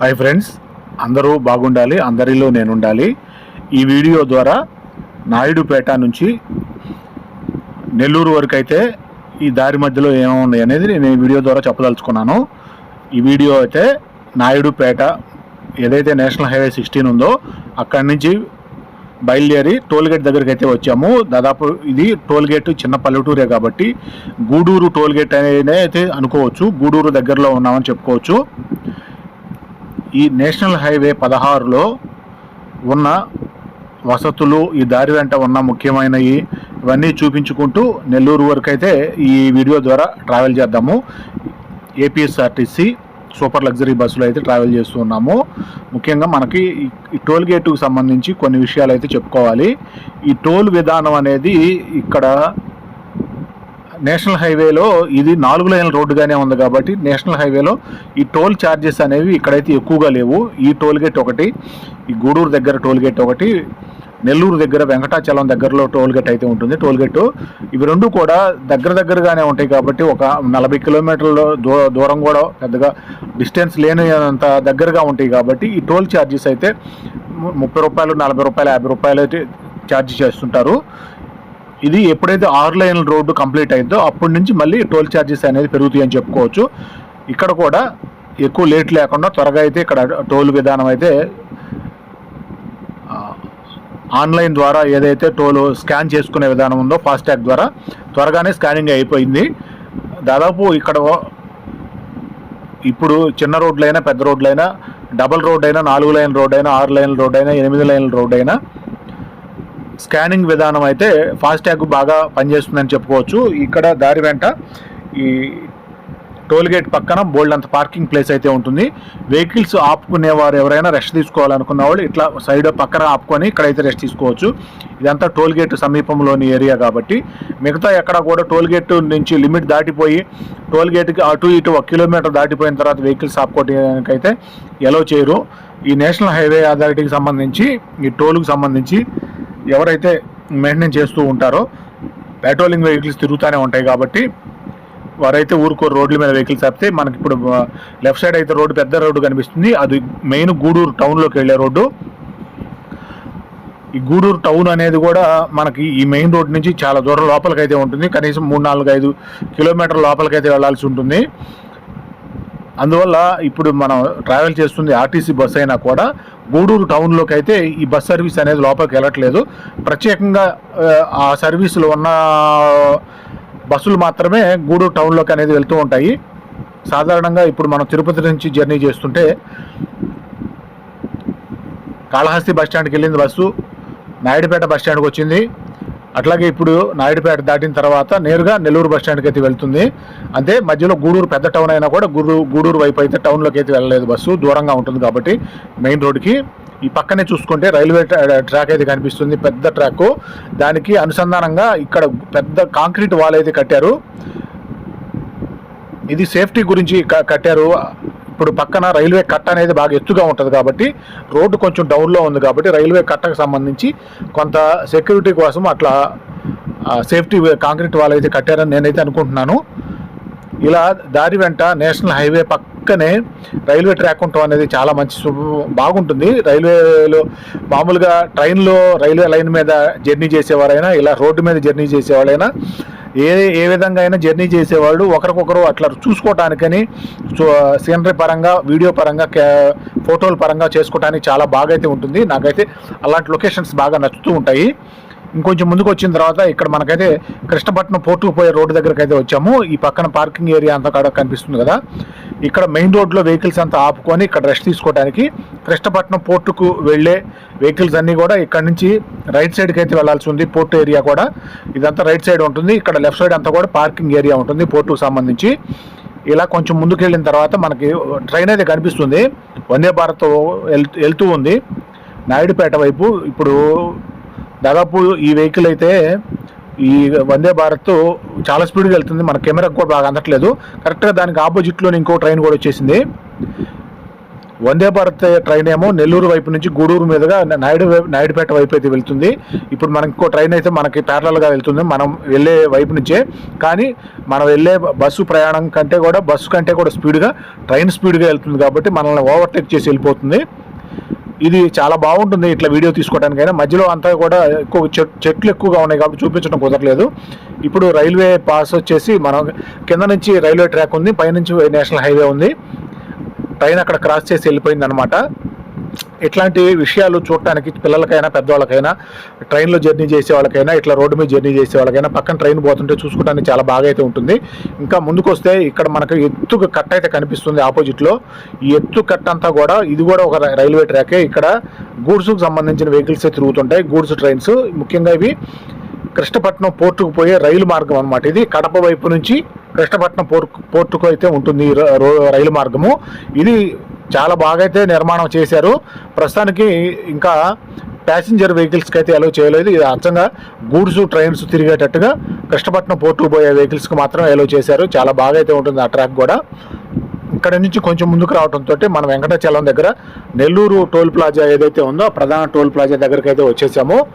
Hi friends అందరూ బాగుండాలి అందరిలో నేను ఉండాలి ఈ వీడియో ద్వారా నాయుడుపేట నుంచి నెల్లూరు వరకు అయితే ఈ దారి మధ్యలో ఏమున్నాయి అనేది నేను ఈ వీడియో ద్వారా చెప్పదలుచుకున్నాను. ఈ వీడియో అయితే నాయుడుపేట ఏదైతే నేషనల్ హైవే సిక్స్టీన్ ఉందో అక్కడి నుంచి బయలుదేరి టోల్గేట్ దగ్గరికి అయితే వచ్చాము. దాదాపు ఇది టోల్గేట్ చిన్న పల్లెటూరే కాబట్టి గూడూరు టోల్గేట్ అనేది అనే అయితే అనుకోవచ్చు. గూడూరు దగ్గరలో ఉన్నామని చెప్పుకోవచ్చు. ఈ నేషనల్ హైవే పదహారులో ఉన్న వసతులు ఈ దారి వెంట ఉన్న ముఖ్యమైనవి ఇవన్నీ చూపించుకుంటూ నెల్లూరు వరకు అయితే ఈ వీడియో ద్వారా ట్రావెల్ చేద్దాము. ఏపీఎస్ఆర్టీసీ సూపర్ లగ్జరీ బస్సులో అయితే ట్రావెల్ చేస్తూ ఉన్నాము. ముఖ్యంగా మనకి ఈ- ఈ టోల్ గేటుకు సంబంధించి కొన్ని విషయాలు అయితే చెప్పుకోవాలి. ఈ టోల్ విధానం అనేది ఇక్కడ నేషనల్ హైవేలో ఇది నాలుగు లైన్ల రోడ్డుగానే ఉంది కాబట్టి నేషనల్ హైవేలో ఈ టోల్ ఛార్జెస్ అనేవి ఇక్కడైతే ఎక్కువగా లేవు. ఈ టోల్ గేట్ ఒకటి ఈ గూడూరు దగ్గర టోల్ గేట్ ఒకటి నెల్లూరు దగ్గర వెంకటాచలం దగ్గరలో టోల్ గేట్ అయితే ఉంటుంది. టోల్ గేట్ ఇవి రెండు కూడా దగ్గర దగ్గరగానే ఉంటాయి కాబట్టి ఒక నలభై కిలోమీటర్ల దూరం కూడా పెద్దగా డిస్టెన్స్ లేని అంత దగ్గరగా ఉంటాయి కాబట్టి ఈ టోల్ ఛార్జెస్ అయితే ముప్పై రూపాయలు నలభై రూపాయలు యాభై రూపాయలు అయితే ఛార్జ్ చేస్తుంటారు. ఇది ఎప్పుడైతే ఆరు లైన్ రోడ్డు కంప్లీట్ అయిందో అప్పటి నుంచి మళ్ళీ టోల్ ఛార్జెస్ అనేది పెరుగుతాయి అని చెప్పుకోవచ్చు. ఇక్కడ కూడా ఎక్కువ లేట్ లేకుండా త్వరగా అయితే ఇక్కడ టోల్ విధానం అయితే ఆన్లైన్ ద్వారా ఏదైతే టోల్ స్కాన్ చేసుకునే విధానం ఉందో ఫాస్టాగ్ ద్వారా త్వరగానే స్కానింగ్ అయిపోయింది. దాదాపు ఇక్కడ ఇప్పుడు చిన్న రోడ్లైనా పెద్ద రోడ్లైనా డబల్ రోడ్ అయినా నాలుగు లైన్ రోడ్ అయినా ఆరు లైన్ రోడ్ అయినా ఎనిమిది లైన్ రోడ్ అయినా స్కానింగ్ విధానం అయితే ఫాస్ట్యాగ్ బాగా పనిచేస్తుందని చెప్పుకోవచ్చు. ఇక్కడ దారి వెంట ఈ టోల్గేట్ పక్కన బోల్డ్ అంత పార్కింగ్ ప్లేస్ అయితే ఉంటుంది. వెహికల్స్ ఆపుకునేవారు ఎవరైనా రెస్ట్ తీసుకోవాలనుకున్న వాళ్ళు ఇట్లా సైడ్ పక్కన ఆపుకొని ఇక్కడైతే రెస్ట్ తీసుకోవచ్చు. ఇదంతా టోల్గేట్ సమీపంలోని ఏరియా కాబట్టి. మిగతా ఎక్కడ కూడా టోల్గేట్ నుంచి లిమిట్ దాటిపోయి టోల్గేట్కి అటు ఇటు ఒక కిలోమీటర్ దాటిపోయిన తర్వాత వెహికల్స్ ఆపుకోవడానికి అయితే ఎలో చేయరు. ఈ నేషనల్ హైవే అథారిటీకి సంబంధించి ఈ టోల్కి సంబంధించి ఎవరైతే మెయింటైన్ చేస్తూ ఉంటారో పెట్రోలింగ్ వెహికల్స్ తిరుగుతూనే ఉంటాయి కాబట్టి వారైతే ఊరుకో రోడ్ల మీద వెహికల్స్ ఆపితే మనకి ఇప్పుడు లెఫ్ట్ సైడ్ అయితే రోడ్డు పెద్ద రోడ్డు కనిపిస్తుంది. అది మెయిన్ గూడూరు టౌన్లోకి వెళ్ళే రోడ్డు. ఈ గూడూరు టౌన్ అనేది కూడా మనకి ఈ మెయిన్ రోడ్ నుంచి చాలా దూరం లోపలికైతే ఉంటుంది. కనీసం మూడు నాలుగు ఐదు కిలోమీటర్ల లోపలికైతే వెళ్ళాల్సి వెళ్ళాల్సి ఉంటుంది. అందువల్ల ఇప్పుడు మనం ట్రావెల్ చేస్తుంది ఆర్టీసీ బస్ అయినా కూడా గూడూరు టౌన్లోకి అయితే ఈ బస్ సర్వీస్ అనేది లోపలికి వెళ్ళట్లేదు. ప్రత్యేకంగా ఆ, సర్వీసులు ఉన్న బస్సులు మాత్రమే గూడూరు టౌన్లోకి అనేది వెళ్తూ ఉంటాయి. సాధారణంగా ఇప్పుడు మనం తిరుపతి నుంచి జర్నీ చేస్తుంటే కాళహస్తి బస్ స్టాండ్కి వెళ్ళింది బస్సు నాయుడుపేట బస్ స్టాండ్కి వచ్చింది. అట్లాగే ఇప్పుడు నాయుడుపేట దాటిన తర్వాత నేరుగా నెల్లూరు బస్ స్టాండ్కి అయితే వెళ్తుంది. అంతే మధ్యలో గూడూరు పెద్ద టౌన్ అయినా కూడా గూడూరు గూడూరు వైపు అయితే టౌన్లోకి అయితే వెళ్ళలేదు బస్సు. దూరంగా ఉంటుంది కాబట్టి మెయిన్ రోడ్కి. ఈ పక్కనే చూసుకుంటే రైల్వే ట్రాక్ అయితే కనిపిస్తుంది. పెద్ద ట్రాక్. దానికి అనుసంధానంగా ఇక్కడ పెద్ద కాంక్రీట్ వాల్ అయితే కట్టారు. ఇది సేఫ్టీ గురించి కట్టారు. ఇప్పుడు పక్కన రైల్వే కట్ట అనేది బాగా ఎత్తుగా ఉంటుంది కాబట్టి రోడ్డు కొంచెం డౌన్లో ఉంది కాబట్టి రైల్వే కట్టకు సంబంధించి కొంత సెక్యూరిటీ కోసం అట్లా సేఫ్టీ కాంక్రీట్ వాళ్ళు అయితే కట్టారని నేనైతే అనుకుంటున్నాను. ఇలా దారి వెంట నేషనల్ హైవే పక్కనే రైల్వే ట్రాక్ ఉండటం అనేది చాలా మంచి బాగుంటుంది. రైల్వేలో మామూలుగా ట్రైన్లో రైల్వే లైన్ మీద జర్నీ చేసేవారైనా ఇలా రోడ్డు మీద జర్నీ చేసేవాళ్ళైనా ఏ ఏ విధంగా అయినా జర్నీ చేసేవాళ్ళు ఒకరికొకరు అట్లా చూసుకోవటానికని సీనరీ పరంగా వీడియో పరంగా ఫోటోల పరంగా చేసుకోవటానికి చాలా బాగా అయితే ఉంటుంది. నాకైతే అలాంటి లొకేషన్స్ బాగా నచ్చుతూ ఉంటాయి. ఇంకొంచెం ముందుకు వచ్చిన తర్వాత ఇక్కడ మనకైతే కృష్ణపట్నం పోర్టుకు పోయే రోడ్డు దగ్గరకు అయితే వచ్చాము. ఈ పక్కన పార్కింగ్ ఏరియా అంతా కూడా కనిపిస్తుంది కదా. ఇక్కడ మెయిన్ రోడ్లో వెహికల్స్ అంతా ఆపుకొని ఇక్కడ రెస్ట్ తీసుకోవడానికి కృష్ణపట్నం పోర్టుకు వెళ్ళే వెహికల్స్ అన్నీ కూడా ఇక్కడ నుంచి రైట్ సైడ్కి అయితే వెళ్ళాల్సి ఉంది. పోర్టు ఏరియా కూడా. ఇదంతా రైట్ సైడ్ ఉంటుంది. ఇక్కడ లెఫ్ట్ సైడ్ అంతా కూడా పార్కింగ్ ఏరియా ఉంటుంది పోర్టుకు సంబంధించి. ఇలా కొంచెం ముందుకు వెళ్ళిన తర్వాత మనకి ట్రైన్ అయితే కనిపిస్తుంది. వందే భారత్ వెళ్తూ ఉంది. నాయుడుపేట వైపు ఇప్పుడు దాదాపు ఈ వెహికల్ అయితే ఈ వందే భారత్ చాలా స్పీడ్గా వెళ్తుంది. మన కెమెరాకు కూడా బాగా అందట్లేదు. కరెక్ట్గా దానికి ఆపోజిట్లో ఇంకో ట్రైన్ కూడా వచ్చేసింది. వందే భారత్ ట్రైన్ ఏమో నెల్లూరు వైపు నుంచి గూడూరు మీదుగా నాయుడు నాయుడుపేట వైపు అయితే వెళ్తుంది. ఇప్పుడు మనకి ఇంకో ట్రైన్ అయితే మనకి ప్యారలల్గా వెళ్తుంది. మనం వెళ్ళే వైపు నుంచే. కానీ మనం వెళ్ళే బస్సు ప్రయాణం కంటే కూడా బస్సు కంటే కూడా స్పీడ్గా ట్రైన్ స్పీడ్గా వెళ్తుంది కాబట్టి మనల్ని ఓవర్టేక్ చేసి వెళ్ళిపోతుంది. ఇది చాలా బాగుంటుంది ఇట్లా వీడియో తీసుకోవడానికైనా. మధ్యలో అంతా కూడా ఎక్కువ చెట్- చెట్లు ఎక్కువగా ఉన్నాయి కాబట్టి చూపించడం కుదరలేదు. ఇప్పుడు రైల్వే పాస్ వచ్చేసి మనం కింద నుంచి రైల్వే ట్రాక్ ఉంది. పైనుంచి నేషనల్ హైవే ఉంది. ట్రైన్ అక్కడ క్రాస్ చేసి వెళ్ళిపోయింది అనమాట ఇట్లాంటి విషయాలు చూడటానికి పిల్లలకైనా పెద్దవాళ్ళకైనా ట్రైన్లో జర్నీ చేసే వాళ్ళకైనా ఇట్లా రోడ్డు మీద జర్నీ చేసే వాళ్ళకైనా పక్కన ట్రైన్ పోతుంటే చూసుకోవడానికి చాలా బాగా అయితే ఉంటుంది. ఇంకా ముందుకు వస్తే ఇక్కడ మనకు ఎత్తు కట్ట అయితే కనిపిస్తుంది ఆపోజిట్లో. ఈ ఎత్తు కట్ట అంతా కూడా ఇది కూడా ఒక రైల్వే ట్రాకే. ఇక్కడ గూడ్స్కి సంబంధించిన వెహికల్స్ తిరుగుతుంటాయి గూడ్స్ ట్రైన్స్. ముఖ్యంగా ఇవి కృష్ణపట్నం పోర్టుకు పోయే రైలు మార్గం అనమాట ఇది. కడప వైపు నుంచి కృష్ణపట్నం పోర్ట్ పోర్టుకు అయితే ఉంటుంది ఈ రో- రైలు మార్గము. ఇది చాలా బాగా అయితే నిర్మాణం చేశారు. ప్రస్తుతానికి ఇంకా ప్యాసింజర్ వెహికల్స్కి అయితే అలో చేయలేదు. ఇది అచ్చంగా గూడ్స్ ట్రైన్స్ తిరిగేటట్టుగా కృష్ణపట్నం పోర్టుకు పోయే వెహికల్స్కి మాత్రం అలో చేశారు. చాలా బాగా అయితే ఉంటుంది ఆ ట్రాక్ కూడా. ఇక్కడ నుంచి కొంచెం ముందుకు రావడంతో మనం వెంకటాచలం దగ్గర నెల్లూరు టోల్ ప్లాజా ఏదైతే ఉందో ప్రధాన టోల్ ప్లాజా దగ్గరికి అయితే వచ్చేసాము.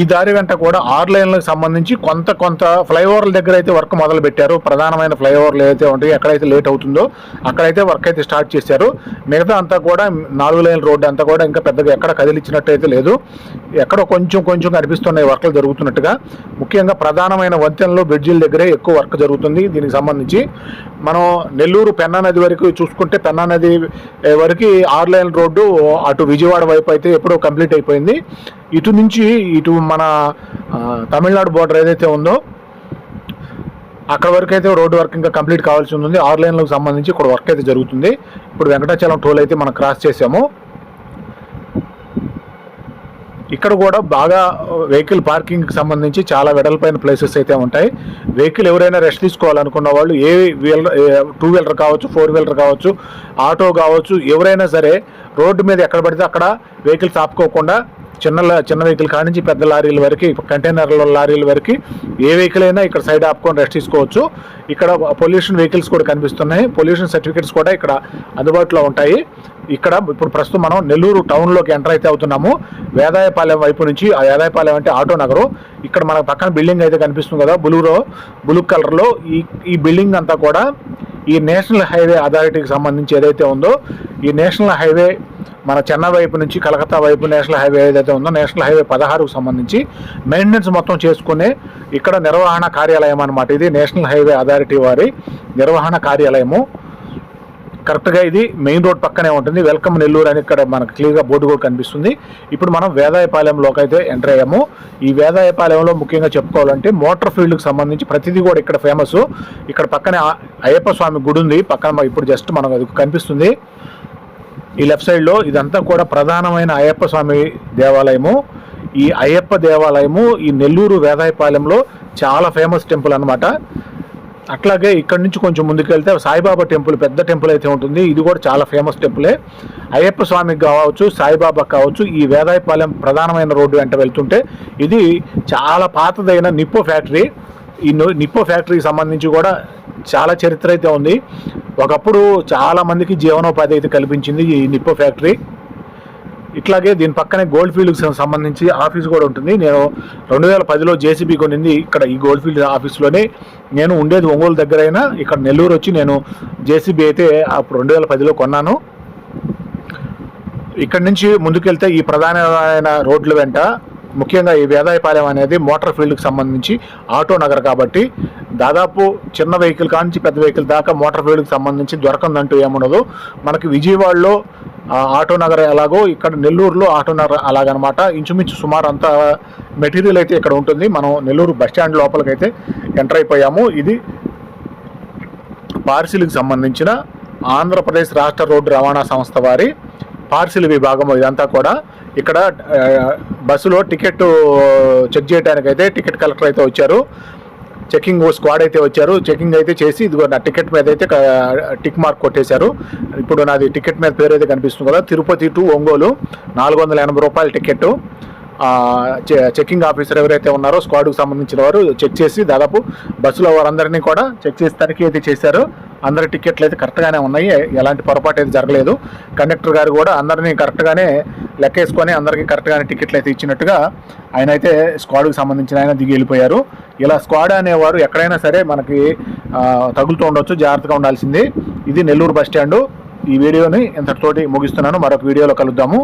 ఈ దారి వెంట కూడా ఆరు లైన్లకు సంబంధించి కొంత కొంత ఫ్లైఓవర్ల దగ్గర అయితే వర్క్ మొదలు పెట్టారు ప్రధానమైన ఫ్లైఓవర్లు ఏదైతే ఉంటాయో ఎక్కడైతే లేట్ అవుతుందో అక్కడైతే వర్క్ అయితే స్టార్ట్ చేశారు. మిగతా అంతా కూడా నాలుగు లైన్ రోడ్డు అంతా కూడా ఇంకా పెద్దగా ఎక్కడ కదిలిచ్చినట్టు అయితే లేదు. ఎక్కడ కొంచెం కొంచెం కనిపిస్తున్నాయి వర్క్లు జరుగుతున్నట్టుగా. ముఖ్యంగా ప్రధానమైన వంతెనలు బ్రిడ్జిల దగ్గరే ఎక్కువ వర్క్ జరుగుతుంది దీనికి సంబంధించి. మనం నెల్లూరు పెన్నా నది వరకు చూసుకుంటే పెన్నా నది వరకు ఆరు లైన్ రోడ్డు అటు విజయవాడ వైపు అయితే ఎప్పుడో కంప్లీట్ అయిపోయింది. ఇటు నుంచి ఇటు మన తమిళనాడు బోర్డర్ ఏదైతే ఉందో అక్కడ వరకు అయితే రోడ్డు వర్క్ ఇంకా కంప్లీట్ కావాల్సి ఉంది. ఆరు లైన్లకు సంబంధించి ఇక్కడ వర్క్ అయితే జరుగుతుంది. ఇప్పుడు వెంకటాచలం టోల్ అయితే మనం క్రాస్ చేసాము ఇక్కడ కూడా బాగా వెహికల్ పార్కింగ్కి సంబంధించి చాలా వెడల్పైన ప్లేసెస్ అయితే ఉంటాయి. వెహికల్ ఎవరైనా రెస్ట్ తీసుకోవాలనుకున్న వాళ్ళు ఏ వీలర్ టూ వీలర్ కావచ్చు ఫోర్ వీలర్ కావచ్చు ఆటో కావచ్చు ఎవరైనా సరే రోడ్డు మీద ఎక్కడ పడితే అక్కడ వెహికల్స్ ఆపుకోకుండా చిన్న చిన్న వెహికల్ కాడి నుంచి పెద్ద లారీల వరకు కంటైనర్ల లారీల వరకు ఏ వెహికల్ అయినా ఇక్కడ సైడ్ ఆపుకొని రెస్ట్ తీసుకోవచ్చు. ఇక్కడ పొల్యూషన్ వెహికల్స్ కూడా కనిపిస్తున్నాయి. పొల్యూషన్ సర్టిఫికేట్స్ కూడా ఇక్కడ అందుబాటులో ఉంటాయి. ఇక్కడ ఇప్పుడు ప్రస్తుతం మనం నెల్లూరు టౌన్లోకి ఎంటర్ అయితే అవుతున్నాము. వేదాయపాలెం వైపు నుంచి ఆ వేదాయపాలెం అంటే ఆటో నగరు. ఇక్కడ మన పక్కన బిల్డింగ్ అయితే కనిపిస్తుంది కదా బ్లూలో బ్లూ కలర్లో ఈ ఈ బిల్డింగ్ అంతా కూడా ఈ నేషనల్ హైవే అథారిటీకి సంబంధించి ఏదైతే ఉందో ఈ నేషనల్ హైవే మన చెన్నై వైపు నుంచి కలకత్తా వైపు నేషనల్ హైవే ఏదైతే ఉందో నేషనల్ హైవే పదహారుకు సంబంధించి మెయింటెనెన్స్ మొత్తం చేసుకునే ఇక్కడ నిర్వహణ కార్యాలయం అనమాట ఇది నేషనల్ హైవే అథారిటీ వారి నిర్వహణ కార్యాలయము. కరెక్ట్గా ఇది మెయిన్ రోడ్ పక్కనే ఉంటుంది. వెల్కమ్ నెల్లూరు అని ఇక్కడ మనకు క్లియర్గా బోర్డు కూడా కనిపిస్తుంది. ఇప్పుడు మనం వేదాయపాలెంలోకి అయితే ఎంటర్ అయ్యాము. ఈ వేదాయపాలెంలో ముఖ్యంగా చెప్పుకోవాలంటే మోటార్ ఫీల్డ్కి సంబంధించి ప్రతిదీ కూడా ఇక్కడ ఫేమస్. ఇక్కడ పక్కనే అయ్యప్ప స్వామి గుడి ఉంది. పక్కన ఇప్పుడు జస్ట్ మనకు అది కనిపిస్తుంది. ఈ లెఫ్ట్ సైడ్లో ఇదంతా కూడా ప్రధానమైన అయ్యప్ప స్వామి దేవాలయము. ఈ అయ్యప్ప దేవాలయము ఈ నెల్లూరు వేదాయపాలెంలో చాలా ఫేమస్ టెంపుల్ అన్నమాట. అట్లాగే ఇక్కడ నుంచి కొంచెం ముందుకెళ్తే సాయిబాబా టెంపుల్ పెద్ద టెంపుల్ అయితే ఉంటుంది. ఇది కూడా చాలా ఫేమస్ టెంపులే. అయ్యప్ప స్వామికి కావచ్చు సాయిబాబా కావచ్చు ఈ వేదాయపాలెం ప్రధానమైన రోడ్డు వెంట వెళ్తుంటే ఇది చాలా పాతదైన నిప్పో ఫ్యాక్టరీ. ఈ నిప్పో ఫ్యాక్టరీకి సంబంధించి కూడా చాలా చరిత్ర అయితే ఉంది. ఒకప్పుడు చాలామందికి జీవనోపాధి అయితే కల్పించింది ఈ నిప్పో ఫ్యాక్టరీ. ఇట్లాగే దీని పక్కనే గోల్డ్ ఫీల్డ్కి సంబంధించి ఆఫీస్ కూడా ఉంటుంది. నేను రెండు వేల పదిలో జేసీబీ కొనింది ఇక్కడ ఈ గోల్డ్ ఫీల్డ్ ఆఫీస్లోనే. నేను ఉండేది ఒంగోలు దగ్గర అయినా ఇక్కడ నెల్లూరు వచ్చి నేను జేసీబీ అయితే అప్పుడు రెండు వేల పదిలో కొన్నాను. ఇక్కడ నుంచి ముందుకెళ్తే ఈ ప్రధానమైన రోడ్ల వెంట ముఖ్యంగా ఈ వేదాయపాలెం అనేది మోటార్ ఫీల్డ్కి సంబంధించి ఆటో నగర్ కాబట్టి దాదాపు చిన్న వెహికల్ కానించి పెద్ద వెహికల్ దాకా మోటార్ ఫీల్డ్కి సంబంధించి దొరకందంటూ ఏముండదు. మనకి విజయవాడలో ఆటో నగర్ ఎలాగో ఇక్కడ నెల్లూరులో ఆటో నగర్ అలాగనమాట. ఇంచుమించు సుమారు అంత మెటీరియల్ అయితే ఇక్కడ ఉంటుంది. మనం నెల్లూరు బస్ స్టాండ్ లోపలికైతే ఎంటర్ అయిపోయాము. ఇది పార్సిల్కి సంబంధించిన ఆంధ్రప్రదేశ్ రాష్ట్ర రోడ్డు రవాణా సంస్థ వారి పార్సిల్ విభాగం ఇదంతా కూడా. ఇక్కడ బస్సులో టికెట్ చెక్ చేయడానికైతే టికెట్ కలెక్టర్ అయితే వచ్చారు. చెకింగ్ స్క్వాడ్ అయితే వచ్చారు. చెకింగ్ అయితే చేసి ఇదిగో నా టికెట్ మీద అయితే టిక్ మార్క్ కొట్టేశారు. ఇప్పుడు నాది టికెట్ మీద పేరు అయితే కనిపిస్తుంది కదా తిరుపతి టు ఒంగోలు నాలుగు వందల ఎనభై రూపాయల టికెట్ చెకింగ్ ఆఫీసర్ ఎవరైతే ఉన్నారో స్క్వాడ్కు సంబంధించిన వారు చెక్ చేసి దాదాపు బస్సులో వారందరినీ కూడా చెక్ చేసి తనిఖీ అయితే చేశారు. అందరి టికెట్లు అయితే కరెక్ట్గానే ఉన్నాయి. ఎలాంటి పొరపాటు అయితే జరగలేదు. కండక్టర్ గారు కూడా అందరినీ కరెక్ట్గానే లెక్కేసుకొని అందరికీ కరెక్ట్గానే టికెట్లు అయితే ఇచ్చినట్టుగా ఆయన అయితే స్క్వాడ్కి సంబంధించిన ఆయన దిగి వెళ్ళిపోయారు. ఇలా స్క్వాడ్ అనేవారు ఎక్కడైనా సరే మనకి తగులుతూ ఉండొచ్చు జాగ్రత్తగా ఉండాల్సింది. ఇది నెల్లూరు బస్ స్టాండు. ఈ వీడియోని ఇంతటితోటి ముగిస్తున్నాను. మరొక వీడియోలో కలుద్దాము.